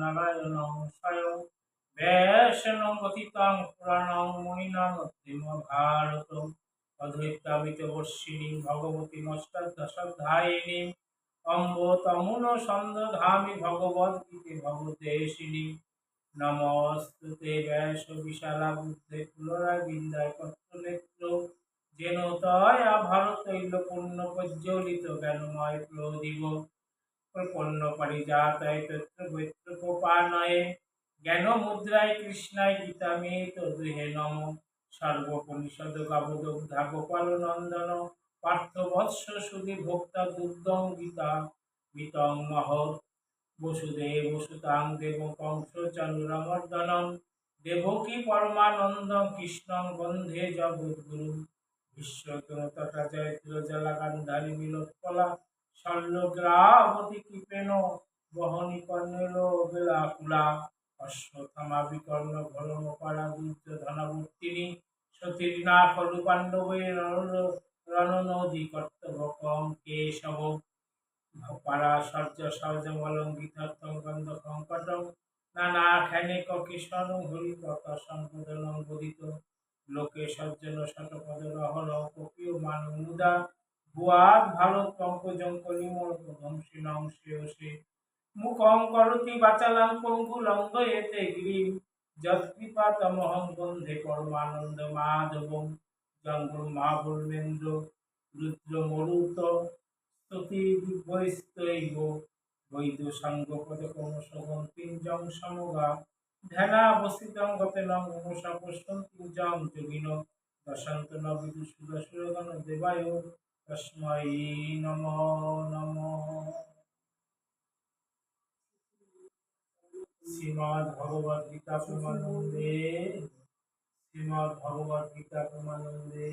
নারায়ণং স্বয়ং ব্যাসনং গতিতং পুরাণং মুনিনাং ভারত অদ্বৈতামিত ভগবতী মষ্টাদশাধ্যায়িনী অম্ব তমুন সন্দধামি ভগবদ্গীতে ভগদেশিনী নমস্তুতে ব্যাস বিশালা বুদ্ধে কুলরায় বিন্দায় পত্রনেত্র যেন তয়া ভারতৈল পূর্ণ প্রজ্বলিত জ্ঞানময় প্রদীপ প্রপন্ন পারিজাতায় তত্র গোপানয়ে জ্ঞান মুদ্রায় কৃষ্ণায় গীতামে তদুহে নম। সর্বপনিষদ গাবদগ্ধা গোপাল নন্দন পার্থ বৎস সুধী ভোক্তা দুর্গম গীতা মিতং মহৎ বসুদেব সুতাং দেব কংস চানুরমর্দনম দেবকী পরমানন্দ কৃষ্ণং বন্ধে জগদ্গুরু। বিশ্বতটা জয়ত্র জলা গান্ধারী বিলোৎপলা শল্যগ্রাবতী কৃপেণ বহনি না খলু পাণ্ডবের রণনদী কর্তব্যকম কেশব পারা সর্য সহজ গন্ধ কঙ্কটং নানা ক্ষণিক কিশোর হরি সম্পদনং বদিত লোকে সজ্জন শতপদ রহর কপিও মানু মুদা ভুয়াদ ভারত পঙ্কজং কলিমল ধ্বংসিনং শ্রেয়সে মুখং করতি বাচালাং পঙ্গু লঙ্গ এতে গিরিম যৎকৃপা তমহং বন্ধে পরমানন্দ মাধবম জঙ্গল মহাবর্ণেন্দ্র রুদ্র মরুত। স্তুতি দিব্যস্তৈব। বৈদ গন্তিঞ্জং সমগা। ধ্যানাবস্থিতং গতেনং মমসা পশ্যন্তি জং যোগিন। দশন্ত ন বিদুষুদসুরগণ দেবায়। তস্मै নমো নমঃ। শ্রীমদ্ ভগবদ গীতা প্রমানন্দে শ্রীমদ ভগবদ গীতা প্রমানন্দে